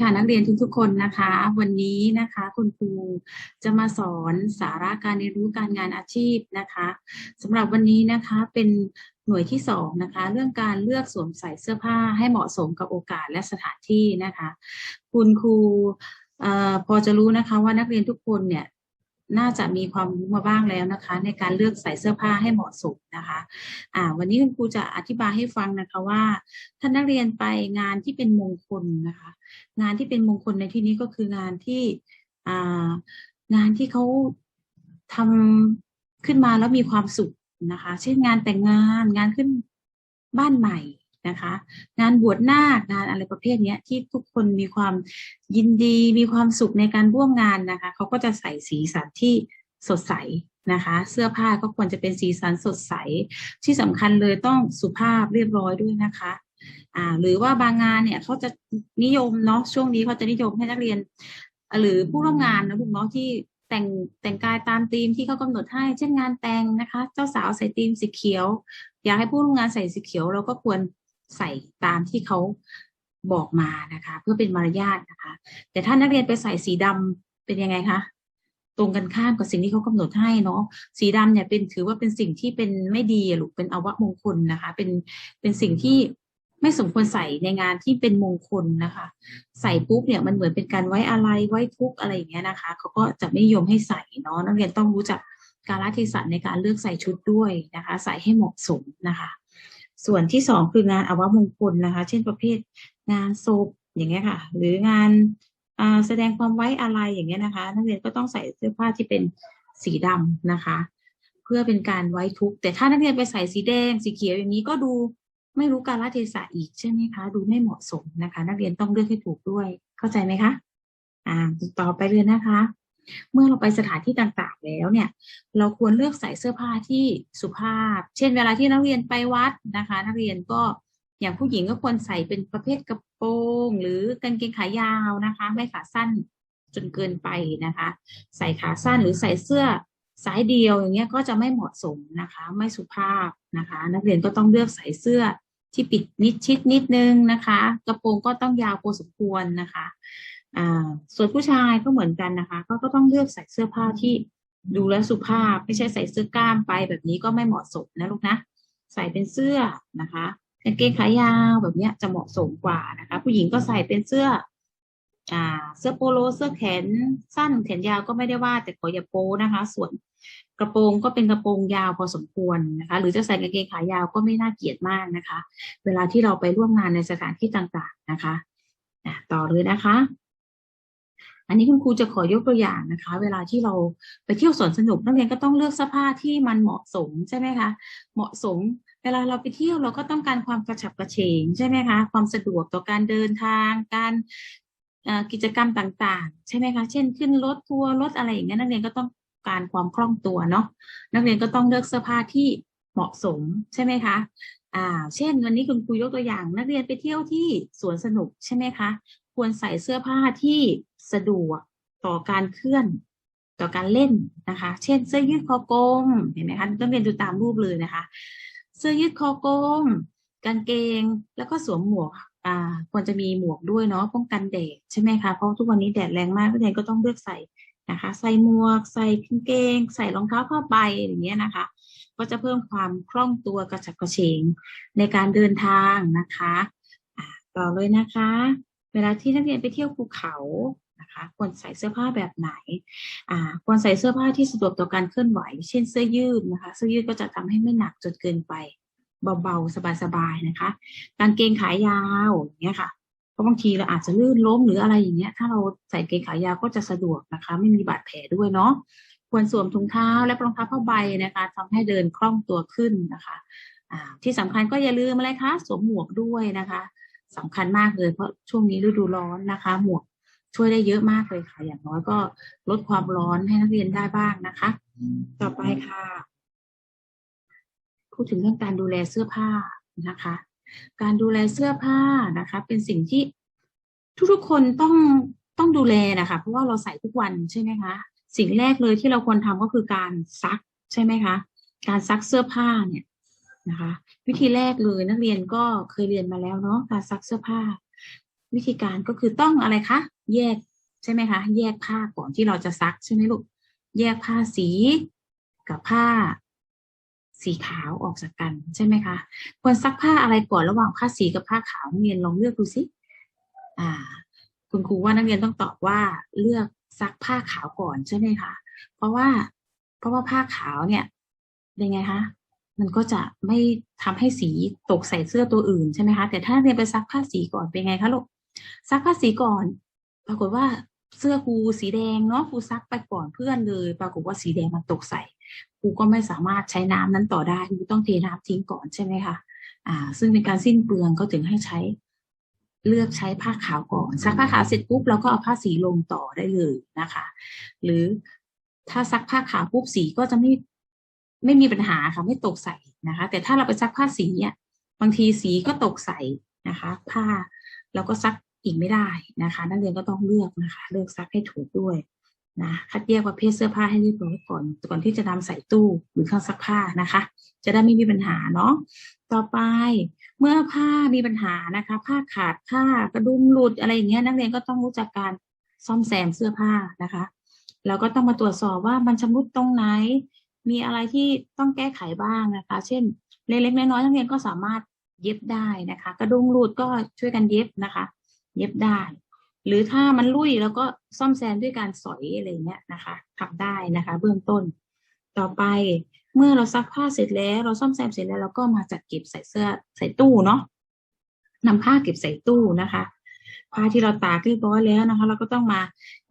ค่ะนักเรียนทุกๆคนนะคะ วันนี้นะคะคุณครูจะมาสอนสาระการเรียนรู้การงานอาชีพนะคะสำหรับวันนี้นะคะเป็นหน่วยที่สองนะคะเรื่องการเลือกสวมใส่เสื้อผ้าให้เหมาะสมกับโอกาสและสถานที่นะคะ คุณครูอพอจะรู้นะคะว่านักเรียนทุกคนเนี่ย น่าจะมีความรู้มาบ้างแล้วนะคะ ในการเลือกใส่เสื้อผ้าให้เหมาะสมนะคะอ่าวันนี้คุณครูจะอธิบายให้ฟังนะคะว่าท่านนักเรียนไปงานที่เป็นมงคลนะคะ งานที่เป็นมงคลในที่นี้ก็คืองานที่อ่างานที่เขาทำขึ้นมาแล้วมีความสุขนะคะ เช่นงานแต่งงานงานขึ้นบ้านใหม่ นะคะ งานบวชนาคงานอะไรประเภทเนี้ยที่ทุกคนมีความยินดีมีความสุขในการร่วมงานนะคะเขาก็จะใส่สีสันที่สดใสนะคะ เสื้อผ้าก็ควรจะเป็นสีสันสดใส ที่สำคัญเลยต้องสุภาพเรียบร้อยด้วยนะคะอ่าหรือว่าบางงานเนี่ยเขาจะนิยมเนาะช่วงนี้เขาจะนิยมให้นักเรียน หรือผู้ร่วมงานนะลูกเนาะที่แต่งแต่งกายตามธีมที่เขากำหนดให้ เช่นงานแต่งนะคะ เจ้าสาวใส่ธีมสีเขียว อยากให้ผู้ร่วมงานใส่สีเขียวเราก็ควร ใส่ตามที่เขาบอกมานะคะ เพื่อเป็นมารยาทนะคะ แต่ถ้านักเรียนไปใส่สีดำเป็นยังไงคะตรงกันข้ามกับสิ่งที่เขากำหนดให้เนาะสีดำเนี่ยเป็นถือว่าเป็นสิ่งที่เป็นไม่ดีหรือเป็นอวะมงคลนะคะ เป็นเป็นสิ่งที่ไม่สมควรใส่ในงานที่เป็นมงคลนะคะ ใส่ปุ๊บเนี่ยมันเหมือนเป็นการไว้อะไรไว้ทุกข์อะไรอย่างเงี้ยนะคะเขาก็จะไม่นิยมให้ใส่เนาะนักเรียนต้องรู้จักกาลเทศะในการเลือกใส่ชุดด้วยนะคะ ใส่ให้เหมาะสมนะคะ ส่วนที่สองคืองานอวมงคลนะคะ เช่นประเภทงานศพอย่างเงี้ยค่ะ หรืองานแสดงความไว้อะไรอย่างเงี้ยนะคะ นักเรียนก็ต้องใส่เสื้อผ้าที่เป็นสีดำนะคะ เพื่อเป็นการไว้ทุกข์แต่ถ้านักเรียนไปใส่สีแดงสีเขียวอย่างนี้ก็ดูไม่รู้การละเทศะอีกใช่ไหมคะ ดูไม่เหมาะสมนะคะ นักเรียนต้องเลือกให้ถูกด้วย เข้าใจไหมคะ อ่าต่อไปเลยนะคะ เมื่อเราไปสถานที่ต่างๆแล้วเนี่ย เราควรเลือกใส่เสื้อผ้าที่สุภาพ เช่น เวลาที่นักเรียนไปวัดนะคะ นักเรียนก็อย่างผู้หญิงก็ควรใส่เป็นประเภทกระโปรงหรือกางเกงขายาวนะคะ ไม่ขาสั้นจนเกินไปนะคะ ใส่ขาสั้นหรือใส่เสื้อสายเดียวอย่างเงี้ยก็จะไม่เหมาะสมนะคะ ไม่สุภาพนะคะ นักเรียนก็ต้องเลือกใส่เสื้อที่ปิดนิดชิดนิดนึงนะคะ กระโปรงก็ต้องยาวพอสมควรนะคะ อ่าส่วนผู้ชายก็เหมือนกันนะคะ ก็ก็ต้องเลือกใส่เสื้อผ้าที่ดูแลสุภาพ ไม่ใช่ใส่เสื้อกล้ามไปแบบนี้ก็ไม่เหมาะสมนะลูกนะ ใส่เป็นเสื้อนะคะกางเกงขายาวแบบนี้จะเหมาะสมกว่านะคะ ผู้หญิงก็ใส่เป็นเสื้ออ่าเสื้อโปโลเสื้อแขนสั้นแขนยาวก็ไม่ได้ว่า แต่ขออย่าโป้นะคะ ส่วนกระโปรงก็เป็นกระโปรงยาวพอสมควรนะคะ หรือจะใส่กางเกงขายาวก็ไม่น่าเกลียดมากนะคะ เวลาที่เราไปร่วมงานในสถานที่ต่างๆนะคะต่อเลยนะคะ อันนี้คุณครูจะขอยกตัวอย่างนะคะ เวลาที่เราไปเที่ยวสวนสนุกนักเรียนก็ต้องเลือกเสื้อผ้าที่มันเหมาะสมใช่ไหมคะเหมาะสม เวลาเราไปเที่ยวเราก็ต้องการความกระฉับกระเฉงใช่ไหมคะความสะดวกต่อการเดินทาง การกิจกรรมต่างๆ ใช่ไหมคะ เช่นขึ้นรถทัวร์รถอะไรอย่างเงี้ยนักเรียนก็ต้องการความคล่องตัวเนาะนักเรียนก็ต้องเลือกเสื้อผ้าที่เหมาะสมใช่ไหมคะอ่า เช่น วันนี้คุณครูยกตัวอย่าง นักเรียนไปเที่ยวที่สวนสนุกใช่ไหมคะ ควรใส่เสื้อผ้าที่ สะดวกต่อการเคลื่อนต่อการเล่นนะคะ เช่นเสื้อยืดคอกลมเห็นไหมคะนักเรียนดูตามรูปเลยนะคะ เสื้อยืดคอกลมกางเกงแล้วก็สวมหมวกอ่าควรจะมีหมวกด้วยเนาะป้องกันแดดใช่ไหมคะเพราะทุกวันนี้แดดแรงมากนักเรียนก็ต้องเลือกใส่นะคะ ใส่หมวก ใส่กางเกง ใส่รองเท้าผ้าใบอย่างเงี้ยนะคะ ก็จะเพิ่มความคล่องตัวกระฉับกระเฉงในการเดินทางนะคะต่อเลยนะคะ เวลาที่นักเรียนไปเที่ยวภูเขา นะคะควรใส่เสื้อผ้าแบบไหนอ่าควรใส่เสื้อผ้าที่สะดวกต่อการเคลื่อนไหว เช่นเสื้อยืดนะคะ เสื้อยืดก็จะทำให้ไม่หนักจนเกินไป เบาๆ สบายๆนะคะกางเกงขายาวอย่างเงี้ยค่ะเพราะบางทีเราอาจจะลื่นล้มหรืออะไรอย่างเงี้ย ถ้าเราใส่เกงขายาวก็จะสะดวกนะคะ ไม่มีบาดแผลด้วยเนาะควรสวมถุงเท้าและรองเท้าผ้าใบนะคะทำให้เดินคล่องตัวขึ้นนะคะที่สำคัญก็อย่าลืมอะไรคะสวมหมวกด้วยนะคะสำคัญมากเลยเพราะช่วงนี้ฤดูร้อนนะคะ หมวก ช่วยได้เยอะมากเลยค่ะ อย่างน้อยก็ลดความร้อนให้นักเรียนได้บ้างนะคะ ต่อไปค่ะ พูดถึงเรื่องการดูแลเสื้อผ้านะคะ การดูแลเสื้อผ้านะคะ เป็นสิ่งที่ทุกๆคนต้องต้องดูแลนะคะ เพราะว่าเราใส่ทุกวันใช่ไหมคะ สิ่งแรกเลยที่เราควรทำก็คือการซักใช่ไหมคะ การซักเสื้อผ้าเนี่ยนะคะ วิธีแรกเลยนักเรียนก็เคยเรียนมาแล้วเนาะการซักเสื้อผ้า วิธีการก็คือต้องอะไรคะ แยกใช่ไหมคะ แยกผ้าก่อนที่เราจะซักใช่ไหมลูก แยกผ้าสีกับผ้า สีขาวออกจากกันใช่ไหมคะ ควรซักผ้าอะไรก่อนระหว่างผ้าสีกับผ้าขาวนักเรียนลองเลือกดูสิอ่า คุณครูว่านักเรียนต้องตอบว่าเลือกซักผ้าขาวก่อนใช่ไหมคะ เพราะว่า เพราะว่าผ้าขาวเนี่ยเป็นไงคะมันก็จะไม่ทำให้สีตกใส่เสื้อตัวอื่นใช่ไหมคะ แต่ถ้าเรียนไปซักผ้าสีก่อนเป็นไงคะลูกซักผ้าสีก่อน ปรากฏว่าเสื้อครูสีแดงเนาะครูซักไปก่อนเพื่อนเลย ปรากฏว่าสีแดงมันตกใส่ครูก็ไม่สามารถใช้น้ำนั้นต่อได้ครูต้องเทน้ำทิ้งก่อนใช่ไหมคะอ่า ซึ่งเป็นการสิ้นเปลืองก็ถึงให้ใช้เลือกใช้ผ้าขาวก่อนซักผ้าขาวเสร็จปุ๊บเราก็เอาผ้าสีลงต่อได้เลยนะคะ หรือถ้าซักผ้าขาวปุ๊บสีก็จะไม่ไม่มีปัญหาค่ะไม่ตกใส่นะคะ แต่ถ้าเราไปซักผ้าสีเนี่ยบางทีสีก็ตกใส่นะคะ ผ้าเราก็ซัก อีกไม่ได้นะคะ นักเรียนก็ต้องเลือกนะคะ เลือกซักให้ถูกด้วยนะคัดแยกประเภทเสื้อผ้าให้เรียบร้อยก่อน ก่อนที่จะนำใส่ตู้หรือเครื่องซักผ้านะคะ จะได้ไม่มีปัญหาเนาะต่อไปเมื่อผ้ามีปัญหานะคะ ผ้าขาดผ้ากระดุมหลุดอะไรอย่างเงี้ยนักเรียนก็ต้องรู้จักการซ่อมแซมเสื้อผ้านะคะเราก็ต้องมาตรวจสอบว่ามันชำรุดตรงไหน มีอะไรที่ต้องแก้ไขบ้างนะคะ เช่น เล็กๆน้อยๆนักเรียนก็สามารถเย็บได้นะคะ กระดุมหลุดก็ช่วยกันเย็บนะคะ เย็บได้ หรือถ้ามันลุ่ยแล้วก็ซ่อมแซมด้วยการสอยอะไรเงี้ยนะคะทำได้นะคะ เบื้องต้น ต่อไปเมื่อเราซักผ้าเสร็จแล้ว เราซ่อมแซมเสร็จแล้วเราก็มาจัดเก็บใส่เสื้อใส่ตู้เนาะนำผ้าเก็บใส่ตู้นะคะผ้าที่เราตากเรียบร้อยแล้วนะคะ เราก็ต้องมา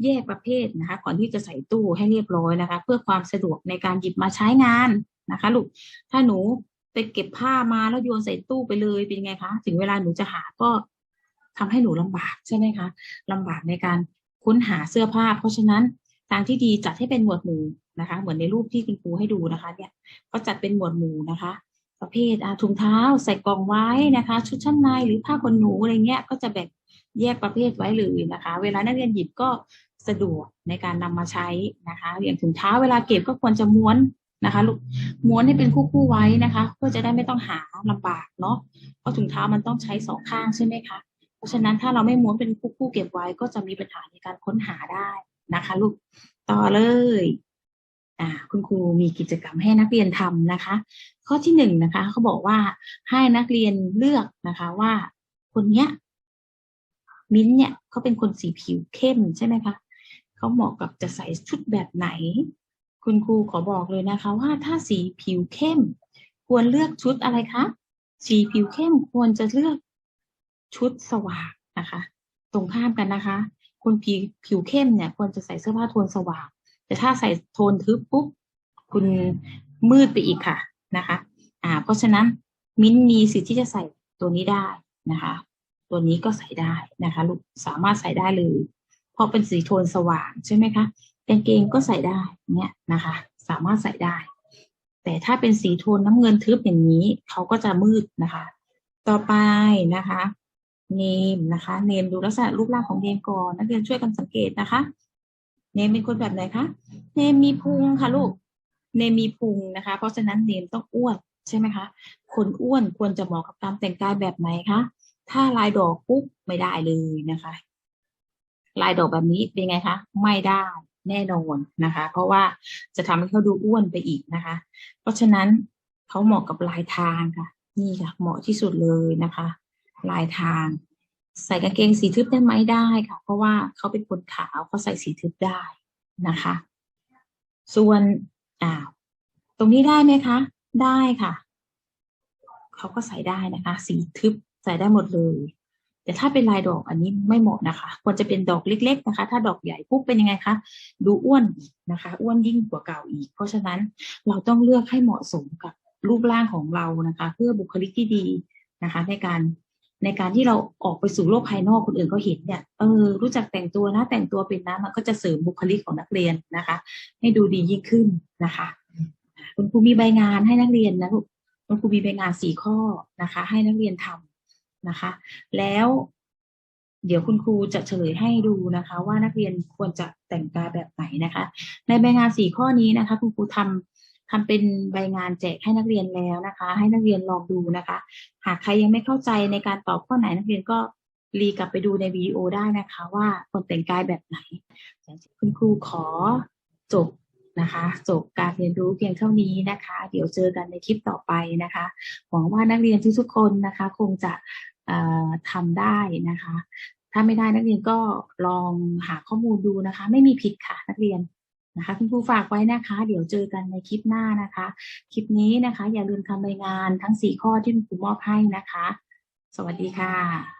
แยกประเภทนะคะ ก่อนที่จะใส่ตู้ให้เรียบร้อยนะคะ เพื่อความสะดวกในการหยิบมาใช้งานนะคะลูกถ้าหนูไปเก็บผ้ามาแล้วโยนใส่ตู้ไปเลยเป็นไงคะ ถึงเวลาหนูจะหาก็ ทำให้หนูลำบากใช่ไหมคะลำบากในการค้นหาเสื้อผ้า เพราะฉะนั้นทางที่ดีจัดให้เป็นหมวดหมู่นะคะ เหมือนในรูปที่คุณครูให้ดูนะคะ เนี่ยก็จัดเป็นหมวดหมู่นะคะ ประเภทอาถุงเท้าใส่กล่องไว้นะคะ ชุดชั้นในหรือผ้าขนหนูอะไรเงี้ยก็จะแบ่งแยกประเภทไว้เลยนะคะ เวลานักเรียนหยิบก็สะดวกในการนำมาใช้นะคะอย่างถุงเท้าเวลาเก็บก็ควรจะม้วนนะคะลูกม้วนให้เป็นคู่ๆไว้นะคะ เพื่อจะได้ไม่ต้องหาลำบากเนาะเพราะถุงเท้ามันต้องใช้สองข้างใช่ไหมคะ เพราะฉะนั้นถ้าเราไม่ม้วนเป็นคู่ๆเก็บไว้ก็จะมีปัญหาในการค้นหาได้นะคะ ลูกต่อเลยอ่าคุณครูมีกิจกรรมให้นักเรียนทำนะคะ ข้อที่หนึ่งนะคะเขาบอกว่าให้นักเรียนเลือกนะคะว่าคนเนี้ยมิ้นเนี่ยเขาเป็นคนสีผิวเข้มใช่ไหมคะเขาเหมาะกับจะใส่ชุดแบบไหน คุณครูขอบอกเลยนะคะ ว่าถ้าสีผิวเข้ม ควรเลือกชุดอะไรคะสีผิวเข้มควรจะเลือก ชุดสว่างนะคะตรงข้ามกันนะคะ คนผิวผิวเข้มเนี่ยควรจะใส่เสื้อผ้าโทนสว่าง แต่ถ้าใส่โทนทึบปุ๊บคุณมืดไปอีกค่ะนะคะอ่าเพราะฉะนั้นมิ้นมีสิทธิ์ที่จะใส่ตัวนี้ได้นะคะ ตัวนี้ก็ใส่ได้นะคะลูกสามารถใส่ได้เลย เพราะเป็นสีโทนสว่างใช่ไหมคะกางเกงก็ใส่ได้เนี่ยนะคะ สามารถใส่ได้ แต่ถ้าเป็นสีโทนน้ำเงินทึบอย่างนี้เขาก็จะมืดนะคะ ต่อไปนะคะ เนมนะคะเนมดูลักษณะรูปร่างของเนมก่อนนักเรียนช่วยกันสังเกตนะคะเนมเป็นคนแบบไหนคะเนมมีพุงค่ะลูกเนมมีพุงนะคะ เพราะฉะนั้นเนมต้องอ้วนใช่ไหมคะ คนอ้วนควรจะเหมาะกับการแต่งกายแบบไหนคะถ้าลายดอกปุ๊บไม่ได้เลยนะคะ ลายดอกแบบนี้เป็นไงคะ ไม่ได้แน่นอนนะคะ เพราะว่าจะทำให้เขาดูอ้วนไปอีกนะคะ เพราะฉะนั้นเขาเหมาะกับลายทางค่ะ นี่ค่ะเหมาะที่สุดเลยนะคะ ลายทาง ใส่กางเกงสีทึบได้ไหมได้ค่ะ เพราะว่าเขาเป็นคนขาวเขาใส่สีทึบได้นะคะ ส่วนอ่าตรงนี้ได้ไหมคะ ได้ค่ะเขาก็ใส่ได้นะคะ สีทึบใส่ได้หมดเลย แต่ถ้าเป็นลายดอกอันนี้ไม่เหมาะนะคะ ควรจะเป็นดอกเล็ก ๆ นะคะ ถ้าดอกใหญ่ปุ๊บเป็นยังไงคะ ดูอ้วนอีกนะคะ อ้วนยิ่งกว่าเก่าอีก เพราะฉะนั้นเราต้องเลือกให้เหมาะสมกับรูปร่างของเรานะคะ เพื่อบุคลิกที่ดีนะคะ ในการ ในการที่เราออกไปสู่โลกภายนอกคนอื่นก็เห็นเนี่ยเออรู้จักแต่งตัวนะแต่งตัวเป็นนะมันก็จะเสริมบุคลิกของนักเรียนนะคะ ให้ดูดียิ่งขึ้นนะคะ คุณครูมีใบงานให้นักเรียนนะลูกคุณครูมีใบงานสี่ข้อนะคะ ให้นักเรียนทำนะคะ แล้วเดี๋ยวคุณครูจะเฉลยให้ดูนะคะ ว่านักเรียนควรจะแต่งกายแบบไหนนะคะ ในใบงานสี่ข้อนี้นะคะ คุณครูทำ ทำเป็นใบงานแจกให้นักเรียนแล้วนะคะ ให้นักเรียนลองดูนะคะ หากใครยังไม่เข้าใจในการตอบข้อไหนนักเรียนก็รีกลับไปดูในวิดีโอได้นะคะ ว่าคนแต่งกายแบบไหนคุณครูขอจบนะคะจบการเรียนรู้เพียงเท่านี้นะคะ เดี๋ยวเจอกันในคลิปต่อไปนะคะ หวังว่านักเรียนทุกๆคนนะคะ คงจะทำได้นะคะ ถ้าไม่ได้นักเรียนก็ลองหาข้อมูลดูนะคะ ไม่มีผิดค่ะนักเรียน นะคะคุณครูฝากไว้นะคะ เดี๋ยวเจอกันในคลิปหน้านะคะ คลิปนี้นะคะ อย่าลืมทำรายงานทั้งสี่ข้อที่คุณครูมอบให้นะคะ สวัสดีค่ะ